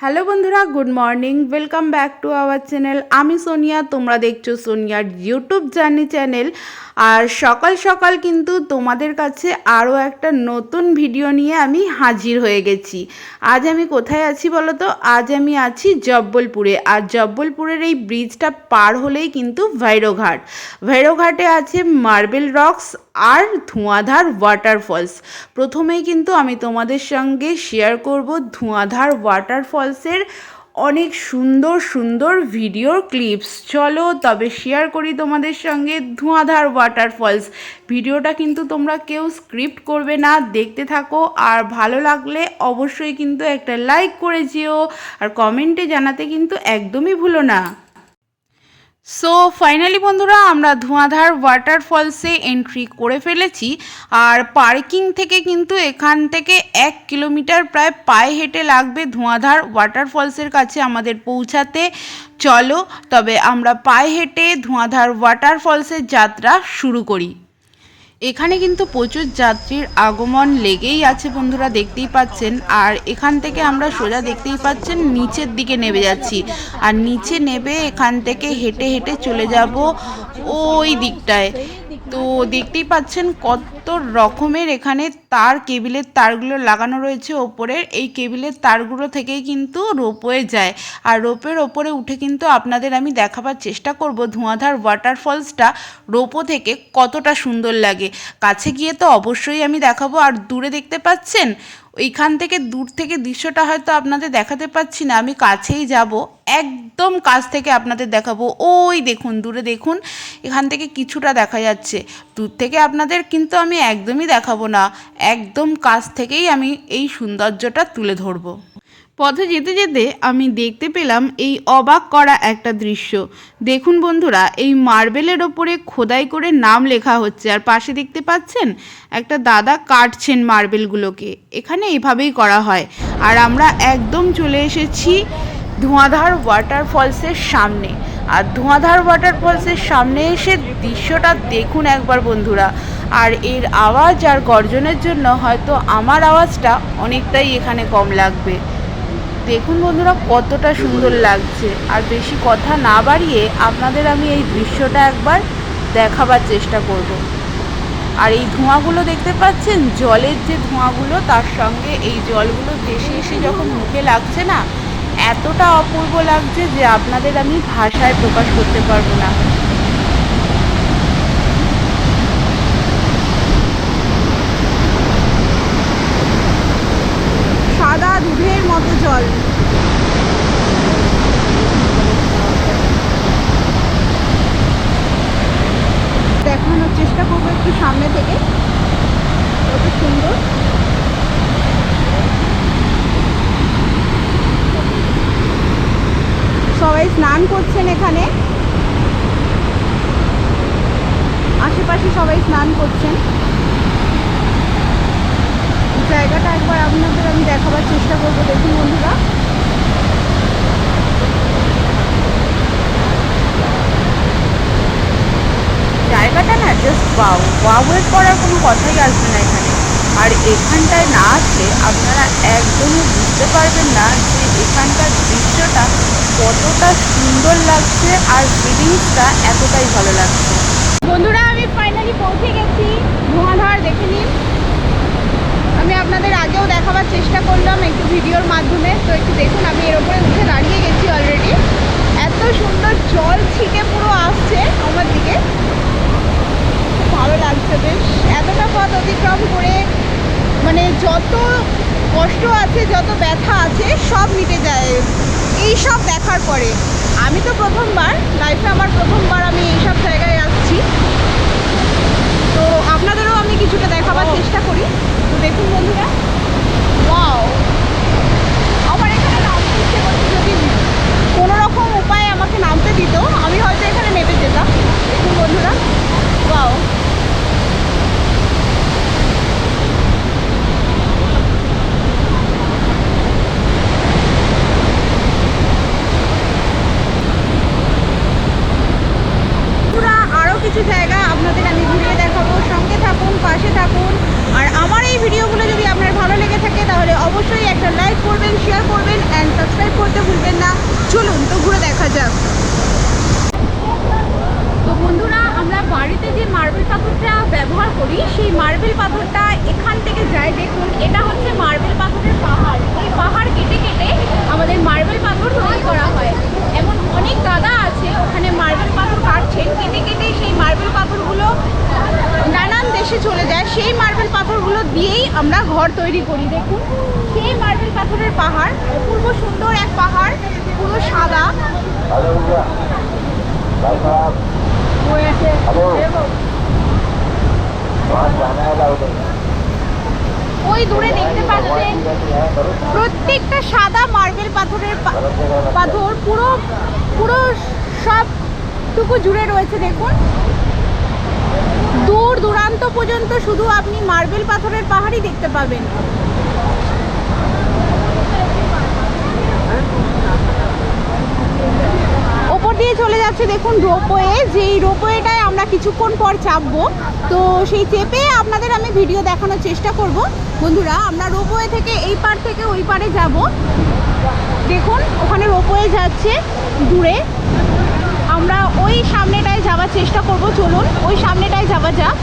Hello বন্ধুরা good morning welcome back to our channel আমি সোনিয়া, তোমরা দেখছ সোনিয়ার ইউটিউব জার্নি চ্যানেল আর সকাল সকাল কিন্তু তোমাদের কাছে আরও একটা নতুন ভিডিও নিয়ে আমি হাজির হয়ে গেছি। আজ আমি কোথায় আছি বলো তো আজ আমি আছি জব্বলপুরে। আর জব্বলপুরের এই ব্রিজটা পার হলেই কিন্তু ভৈরোঘাট ভৈরোঘাটে আছে মার্বেল রকস আর ধোঁয়াধার ওয়াটারফলস প্রথমেই কিন্তু আমি তোমাদের সঙ্গে শেয়ার করব ধোঁয়াধার ওয়াটারফলসের অনেক সুন্দর সুন্দর ভিডিওর ক্লিপস চলো তবে শেয়ার করি তোমাদের সঙ্গে ধোঁয়াধার ওয়াটারফলস ভিডিওটা কিন্তু তোমরা কেউ স্ক্রিপ্ট করবে না, দেখতে থাকো। আর ভালো লাগলে অবশ্যই কিন্তু একটা লাইক করে যেও। আর কমেন্টে জানাতে কিন্তু একদমই ভুলো না। সো ফাইনালি বন্ধুরা, আমরা ধোঁয়াধার ওয়াটারফলসে এন্ট্রি করে ফেলেছি। আর পার্কিং থেকে কিন্তু এখান থেকে এক কিলোমিটার প্রায় পায়ে হেঁটে লাগবে ধোঁয়াধার ওয়াটারফলসের কাছে আমাদের পৌঁছাতে। চলো, তবে আমরা পায়ে হেঁটে ধোঁয়াধার ওয়াটারফলসের যাত্রা শুরু করি। এখানে কিন্তু প্রচুর যাত্রীর আগমন লেগেই আছে বন্ধুরা, দেখতেই পাচ্ছেন। আর এখান থেকে আমরা সোজা দেখতেই পাচ্ছেন, নিচের দিকে নেমে যাচ্ছি। আর নিচে নেবে এখান থেকে হেঁটে হেঁটে চলে যাব ওই দিকটায়। তো দেখতেই পাচ্ছেন কত রকমের এখানে তার কেবিলের তারগুলো লাগানো রয়েছে ওপরের। এই কেবিলের তারগুলো থেকেই কিন্তু রোপওয়ে যায়। আর রোপের ওপরে উঠে কিন্তু আপনাদের আমি দেখাবার চেষ্টা করব ধোঁয়াধার ওয়াটারফলসটা রোপো থেকে কতটা সুন্দর লাগে। কাছে গিয়ে তো অবশ্যই আমি দেখাবো। আর দূরে দেখতে পাচ্ছেন ওইখান থেকে দূর থেকে দৃশ্যটা হয়তো আপনাদের দেখাতে পাচ্ছি না, আমি কাছেই যাব। একদম কাছ থেকে আপনাদের দেখাবো। ওই দেখুন, দূরে দেখুন, এখান থেকে কিছুটা দেখা যাচ্ছে। দূর থেকে আপনাদের কিন্তু আমি একদমই দেখাবো না। একদম কাছ থেকেই আমি এই সৌন্দর্যটা তুলে ধরবো। পথে যেতে যেতে আমি দেখতে পেলাম এই অবাক করা একটা দৃশ্য। দেখুন বন্ধুরা, এই মার্বেলের ওপরে খোদাই করে নাম লেখা হচ্ছে। আর পাশে দেখতে পাচ্ছেন, একটা দাদা কাটছেন মার্বেলগুলোকে। এখানে এভাবেই করা হয়। আর আমরা একদম চলে এসেছি ধোঁয়াধার ওয়াটারফলসের সামনে। আর ধোঁয়াধার ওয়াটারফলসের সামনে এসে দৃশ্যটা দেখুন একবার বন্ধুরা। আর এর আওয়াজ আর গর্জনের জন্য হয়তো আমার আওয়াজটা অনেকটাই এখানে কম লাগবে। দেখুন বন্ধুরা, কতটা সুন্দর লাগছে। আর বেশি কথা না বাড়িয়ে আপনাদের আমি এই দৃশ্যটা একবার দেখাবার চেষ্টা করব। আর এই ধোঁয়াগুলো দেখতে পাচ্ছেন? জলের যে ধোঁয়াগুলো, তার সঙ্গে এই জলগুলো ভেসে এসে যখন মুখে লাগছে না, এতটা অপূর্ব লাগছে যে আপনাদের আমি ভাষায় প্রকাশ করতে পারব না সাদা দুধের মতো জল দেখানোর চেষ্টা করব একটু সামনে থেকে কত সুন্দর সবাই স্নান করছেন এখানে আশেপাশে সবাই স্নান করছেন। জায়গাটা একবার আপনাদের আমি দেখাবার চেষ্টা করব দেখুন বন্ধুরা। জায়গাটা না জাস্ট ওয়াও ওয়াওয়ের করার কোনো কথাই আসবে না এখানে। আর এখানটায় না আসলে আপনারা একদমই বুঝতে পারবেন না যে এখানকার দৃশ্যটা কতটা সুন্দর লাগছে আর ফিলিংসটা এতটাই ভালো লাগছে। বন্ধুরা আমি ফাইনালি পৌঁছে গেছি। ধোঁয়াধার দেখে নিন। আমি আপনাদের আগেও দেখাবার চেষ্টা করলাম একটু ভিডিওর মাধ্যমে। তো একটু দেখুন, আমি এর উপরে উঠে দাঁড়িয়ে গেছি অলরেডি এত সুন্দর জল ছিটে পুরো আসছে আমার দিকে। খুব ভালো লাগছে বেশ। এতটা পথ অতিক্রম করে মানে যত কষ্ট আছে, যত ব্যথা আছে, সব মিটে যায়। এই সব দেখার পরে। আমি তো প্রথমবার লাইফে আমার প্রথমবার আমি এইসব জায়গায় আসছি তো আপনাদেরও আমি কিছুটা দেখাবার চেষ্টা করি তো দেখুন বন্ধুরা ওয়াও আমার এখানে নামতে ইচ্ছে করছে যদি কোনো রকম উপায়ে আমাকে নামতে দিত আমি হয়তো এখানে নেমে যেতাম দেখুন বন্ধুরা ওয়াও বন্ধুরা আরও কিছু জায়গা আপনাদের আমি ঘুরিয়ে দেখাবো। সঙ্গে থাকুন, পাশে থাকুন। আর আমার এই ভিডিওগুলো যদি আপনার ভালো লেগে থাকে, তাহলে অবশ্যই একটা লাইক করবেন শেয়ার করবেন অ্যান্ড সাবস্ক্রাইব করতে ভুলবেন না। চলুন, তো ঘুরে দেখা যাক। তো বন্ধুরা, আমরা বাড়িতে যে মার্বেল পাথরটা ব্যবহার করি, সেই মার্বেল পাথরটা এখান থেকে যায়। দেখুন, এটা হচ্ছে মার্বেল পাথরের পাহাড়। এই পাহাড় কেটে কেটে আমাদের মার্বেল পাথর তৈরি করা হয়। এমন অনেক দাদা আছে, ওখানে মার্বেল পাথর কাটছেন কেটে কেটে সেই মার্বেল পাথরগুলো নানান দেশে চলে যায় সেই মার্বেল পাথরগুলো দিয়েই আমরা ঘর তৈরি করি, দেখুন। সেই মার্বেল পাথরের পাহাড়, অপূর্ব সুন্দর এক পাহাড়, পুরো সাদা। ওই দূরে দেখতে পাচ্ছেন, প্রত্যেকটা সাদা মার্বেল পাথরের পাথর, পুরো পুরো সবটুকু জুড়ে রয়েছে, দেখুন। দূর দূরান্ত পর্যন্ত শুধু আপনি মার্বেল পাথরের পাহাড়ই দেখতে পাবেন। ওপর দিয়ে চলে যাচ্ছে দেখুন রোপওয়ে, যেই রোপওয়েটায় আমরা কিছুক্ষণ পর চাপবো। তো সেই চেপে আপনাদের আমি ভিডিও দেখানোর চেষ্টা করব। বন্ধুরা, আমরা রোপওয়ে থেকে এই পার থেকে ওই পারে যাব। দেখুন, ওখানে রোপওয়ে যাচ্ছে দূরে। আমরা ওই সামনেটায় যাওয়ার চেষ্টা করব চলুন ওই সামনেটায় যাওয়া যাক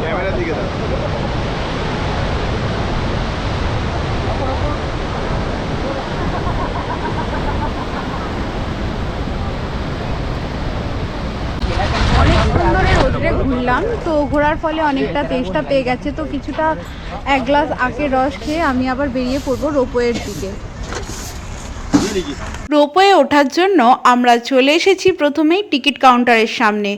ক্যামেরা দিকে দাও অনেক সুন্দরে রোদ্রে ঘুরলাম তো ঘোরার ফলে অনেকটা তেষ্টা পেয়ে গেছে। তো কিছুটা এক গ্লাস আখের রস খেয়ে আমি আবার বেরিয়ে পড়ব রোপওয়ের দিকে। রোপওয়ে ওঠার জন্য আমরা চলে এসেছি প্রথমেই টিকিট কাউন্টারের সামনে।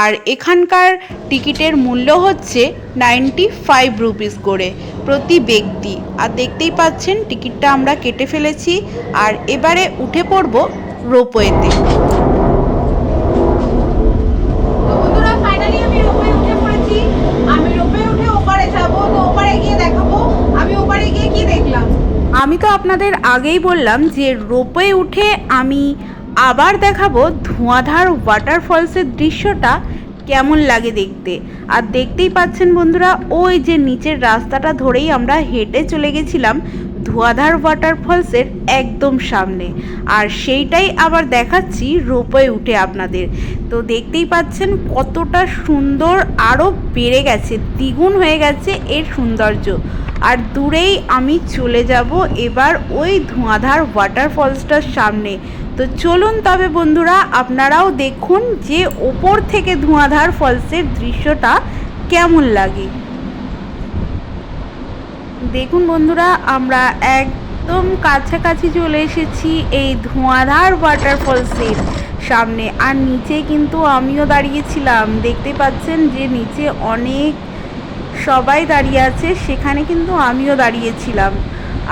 আর এখানকার টিকিটের মূল্য হচ্ছে নাইনটি ফাইভ রুপিস করে প্রতি ব্যক্তি। আর দেখতেই পাচ্ছেন, টিকিটটা আমরা কেটে ফেলেছি। আর এবারে উঠে পড়ব রোপওয়েতে তো বন্ধুরা ফাইনালি আমি রোপে উঠে পড়েছি আমি রোপে উঠে ওপারে যাব তো ওপারে গিয়ে দেখাবো আমি ওপারে গিয়ে কি দেখলাম আমি তো আপনাদের আগেই বললাম যে রোপে উঠে আমি আবার দেখাবো ধোঁয়াধার ওয়াটারফলসের দৃশ্যটা কেমন লাগে দেখতে। আর দেখতেই পাচ্ছেন বন্ধুরা, ওই যে নিচের রাস্তাটা ধরেই আমরা হেঁটে চলে গেছিলাম ধোঁয়াধার ওয়াটারফলসের একদম সামনে। আর সেইটাই আবার দেখাচ্ছি রোপে উঠে আপনাদের। তো দেখতেই পাচ্ছেন কতটা সুন্দর আরও বেড়ে গেছে, দ্বিগুণ হয়ে গেছে এর সৌন্দর্য। আর দূরেই আমি চলে যাব এবার ওই ধোঁয়াধার ওয়াটারফলসটার সামনে। তো চলুন তবে বন্ধুরা, আপনারাও দেখুন যে ওপর থেকে ধোঁয়াধার ফলসের দৃশ্যটা কেমন লাগে। দেখুন বন্ধুরা, আমরা একদম কাছাকাছি চলে এসেছি এই ধোঁয়াধার ওয়াটারফলসের সামনে আর নিচে কিন্তু আমিও দাঁড়িয়েছিলাম দেখতে পাচ্ছেন যে নিচে অনেক সবাই দাঁড়িয়ে আছে, সেখানে কিন্তু আমিও দাঁড়িয়েছিলাম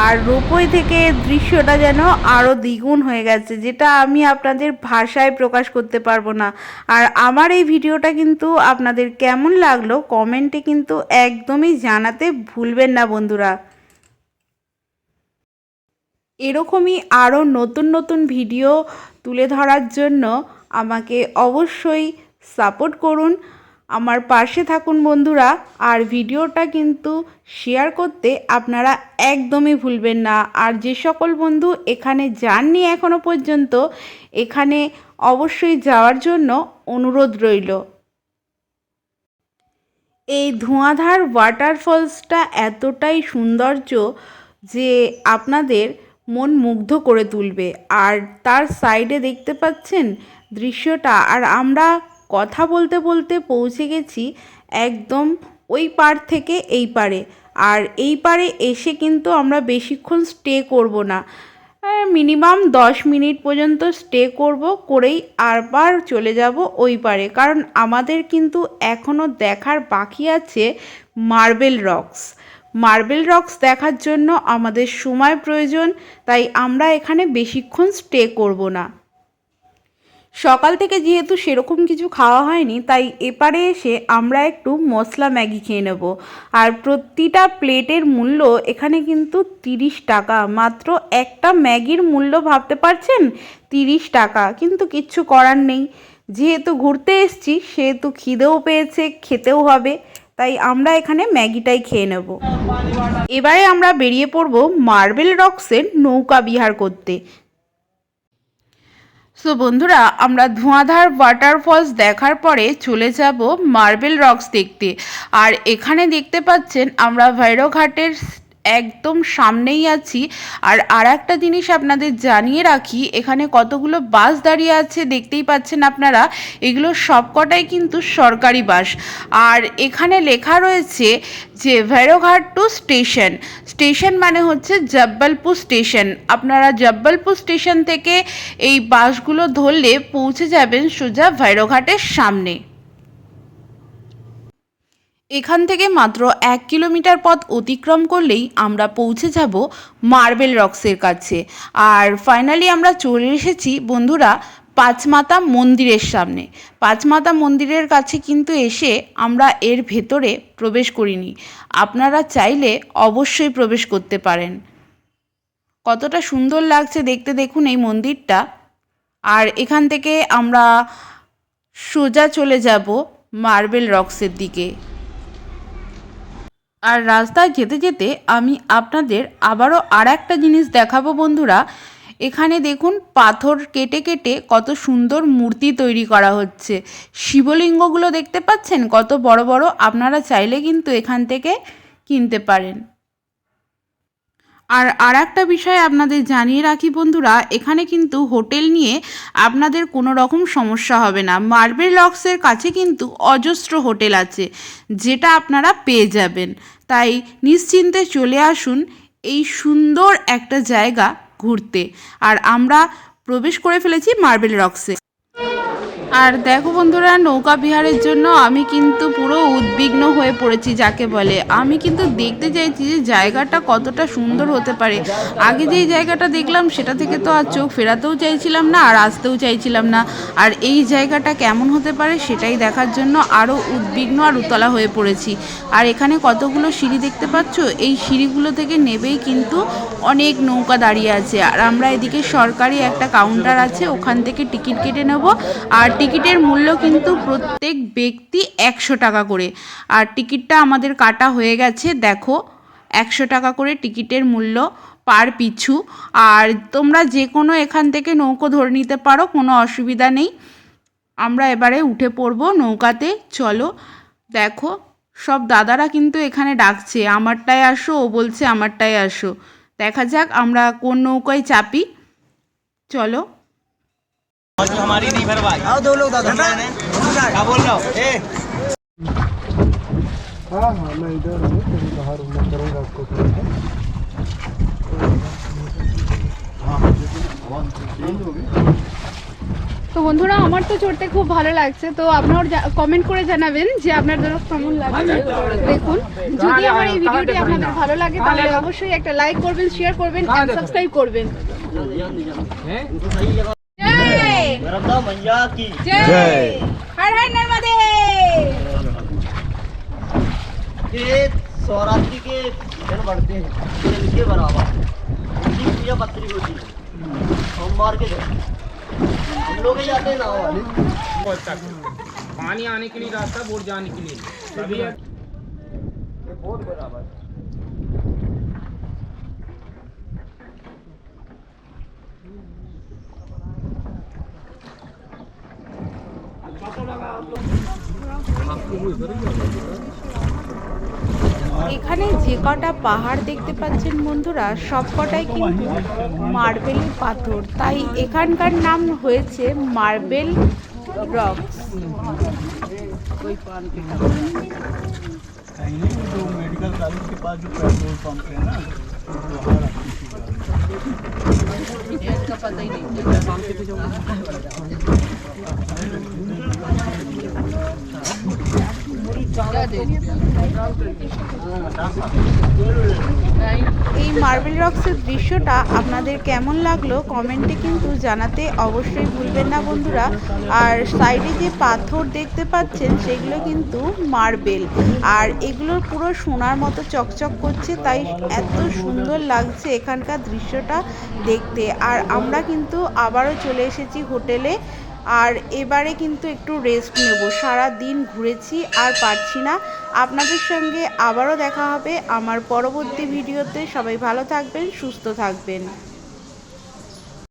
আর রোপওয়ে থেকে দৃশ্যটা যেন আরও দ্বিগুণ হয়ে গেছে, যেটা আমি আপনাদের ভাষায় প্রকাশ করতে পারব না। আর আমার এই ভিডিওটা কিন্তু আপনাদের কেমন লাগল কমেন্টে কিন্তু একদমই জানাতে ভুলবেন না বন্ধুরা। এরকমই আরও নতুন নতুন ভিডিও তুলে ধরার জন্য আমাকে অবশ্যই সাপোর্ট করুন। আমার পাশে থাকুন বন্ধুরা। আর ভিডিওটা কিন্তু শেয়ার করতে আপনারা একদমই ভুলবেন না। আর যে সকল বন্ধু এখানে যাননি এখনও পর্যন্ত, এখানে অবশ্যই যাওয়ার জন্য অনুরোধ রইল। এই ধোঁয়াধার ওয়াটারফলসটা এতটাই সৌন্দর্য যে আপনাদের মন মুগ্ধ করে তুলবে। আর তার সাইডে দেখতে পাচ্ছেন দৃশ্যটা। আর আমরা কথা বলতে বলতে পৌঁছে গেছি একদম ওই পার থেকে এই পারে। আর এই পারে এসে কিন্তু আমরা বেশিক্ষণ স্টে করব না। মিনিমাম দশ মিনিট পর্যন্ত স্টে করব করেই আবার চলে যাব ওই পারে। কারণ আমাদের কিন্তু এখনও দেখার বাকি আছে মার্বেল রকস মার্বেল রক্স দেখার জন্য আমাদের সময় প্রয়োজন, তাই আমরা এখানে বেশিক্ষণ স্টে করব না। সকাল থেকে যেহেতু সেরকম কিছু খাওয়া হয়নি, তাই এপারে এসে আমরা একটু মশলা ম্যাগি খেয়ে নেব। আর প্রতিটা প্লেটের মূল্য এখানে কিন্তু তিরিশ টাকা। মাত্র একটা ম্যাগির মূল্য ভাবতে পারছেন? তিরিশ টাকা। কিন্তু কিচ্ছু করার নেই। যেহেতু ঘুরতে এসছি, সেহেতু খিদেও পেয়েছে, খেতেও হবে। তাই আমরা এখানে ম্যাগিটাই খেয়ে নেব। এবারে আমরা বেরিয়ে পড়ব মার্বেল রক্সের নৌকা বিহার করতে। সো বন্ধুরা, আমরা ধোঁয়াধার ওয়াটারফলস দেখার পরে চলে যাব মার্বেল রক্স দেখতে। আর এখানে দেখতে পাচ্ছেন আমরা ভৈরবঘাটের একদম সামনেই আছি। আর আর একটা জিনিস আপনাদের জানিয়ে রাখি, এখানে কতগুলো বাস দাঁড়িয়ে আছে দেখতেই পাচ্ছেন আপনারা, এগুলো সবকটাই কিন্তু সরকারি বাস। আর এখানে লেখা রয়েছে যে ভৈরবঘাট টু স্টেশন। স্টেশন মানে হচ্ছে জব্বলপুর স্টেশন। আপনারা জব্বলপুর স্টেশন থেকে এই বাসগুলো ধরলে পৌঁছে যাবেন সোজা ভৈরবঘাটের সামনে। এখান থেকে মাত্র এক কিলোমিটার পথ অতিক্রম করলেই আমরা পৌঁছে যাব মার্বেল রক্সের কাছে। আর ফাইনালি আমরা চলে এসেছি বন্ধুরা পাঁচমাতা মন্দিরের সামনে। পাঁচমাতা মন্দিরের কাছে কিন্তু এসে আমরা এর ভেতরে প্রবেশ করিনি। আপনারা চাইলে অবশ্যই প্রবেশ করতে পারেন। কতটা সুন্দর লাগছে দেখতে দেখুন এই মন্দিরটা। আর এখান থেকে আমরা সোজা চলে যাব মার্বেল রক্সের দিকে। আর রাস্তায় যেতে যেতে আমি আপনাদের আবারও আর একটা জিনিস দেখাবো বন্ধুরা। এখানে দেখুন পাথর কেটে কেটে কত সুন্দর মূর্তি তৈরি করা হচ্ছে। শিবলিঙ্গগুলো দেখতে পাচ্ছেন? কত বড় বড়। আপনারা চাইলে কিন্তু এখান থেকে কিনতে পারেন। আর আর একটা বিষয় আপনাদের জানিয়ে রাখি বন্ধুরা, এখানে কিন্তু হোটেল নিয়ে আপনাদের কোনো রকম সমস্যা হবে না। মার্বেল লক্সের কাছে কিন্তু অজস্র হোটেল আছে, যেটা আপনারা পেয়ে যাবেন। তাই নিশ্চিন্তে চলে আসুন এই সুন্দর একটা জায়গা ঘুরতে। আর আমরা প্রবেশ করে ফেলেছি মার্বেল রক্সে আর দেখো বন্ধুরা, নৌকা বিহারের জন্য আমি কিন্তু পুরো উদ্বিগ্ন হয়ে পড়েছি যাকে বলে। আমি কিন্তু দেখতে চাইছি যে জায়গাটা কতটা সুন্দর হতে পারে। আগে যেই জায়গাটা দেখলাম, সেটা থেকে তো আর চোখ ফেরাতেও চাইছিলাম না, আর আসতেও চাইছিলাম না। আর এই জায়গাটা কেমন হতে পারে, সেটাই দেখার জন্য আরও উদ্বিগ্ন আর উতলা হয়ে পড়েছি। আর এখানে কতগুলো সিঁড়ি দেখতে পাচ্ছ? এই সিঁড়িগুলো থেকে নেবেই কিন্তু অনেক নৌকা দাঁড়িয়ে আছে। আর আমরা এদিকে সরকারি একটা কাউন্টার আছে, ওখান থেকে টিকিট কেটে নেব। আর টিকিটের মূল্য কিন্তু প্রত্যেক ব্যক্তি একশো টাকা করে। আর টিকিটটা আমাদের কাটা হয়ে গেছে, দেখো, একশো টাকা করে টিকিটের মূল্য পার পিছু। আর তোমরা যে কোনো এখান থেকে নৌকো ধরে নিতে পারো, কোনো অসুবিধা নেই। আমরা এবারে উঠে পড়ব নৌকাতে, চলো। দেখো, সব দাদারা কিন্তু এখানে ডাকছে, আমারটায় আসো, ও বলছে আমারটায় আসো। দেখা যাক আমরা কোন নৌকায় চাপি। চলো। हमारी रिवर भाई आओ दो लोग दादा क्या बोल रहा हूँ ए हाँ हाँ मैं इधर हूँ कहीं बाहर हूँ मैं करूँगा आपको कॉल তো বন্ধুরা আমার তো চড়তে খুব ভালো লাগছে তো আপনার কমেন্ট করে জানাবেন যে আপনাদের কেমন লাগছে দেখুন যদি আমার এই ভিডিওটি আপনাদের ভালো লাগে তাহলে অবশ্যই একটা লাইক করবেন শেয়ার করবেন এন্ড সাবস্ক্রাইব করবেন জয় नर्मदा की। जय। हर हर नर्मदे। ये के बढ़ते हैं के बराबर। उनकी पूजा पत्री होती है सोमवार के दिन। हम लोग जाते हैं नाव वाले। पानी आने के लिए रास्ता बोर्ड जाने के लिए। बहुत बराबर। এখানে যে কটা পাহাড় দেখতে পাচ্ছেন বন্ধুরা সব কটাই কিন্তু মার্বেলের পাথর তাই এখানকার নাম হয়েছে মার্বেল রক্স जो मेडिकल कॉलेज के पास जो पेट्रोल पंप है ना तो वहाँ रखी थी এই মার্বেল রক্সের দৃশ্যটা আপনাদের কেমন লাগল কমেন্টে কিন্তু জানাতে অবশ্যই ভুলবেন না বন্ধুরা। আর সাইডে যে পাথর দেখতে পাচ্ছেন সেগুলো কিন্তু মার্বেল আর এগুলোর পুরো সোনার মতো চকচক করছে, তাই এত সুন্দর লাগছে এখানকার দৃশ্যটা দেখতে। আর আমরা কিন্তু আবারও চলে এসেছি হোটেলে। আর এবারে কিন্তু একটু রেস্ট নেব। সারা দিন ঘুরেছি আর পারছি না। আপনাদের সঙ্গে আবারও দেখা হবে আমার পরবর্তী ভিডিওতে সবাই ভালো থাকবেন, সুস্থ থাকবেন।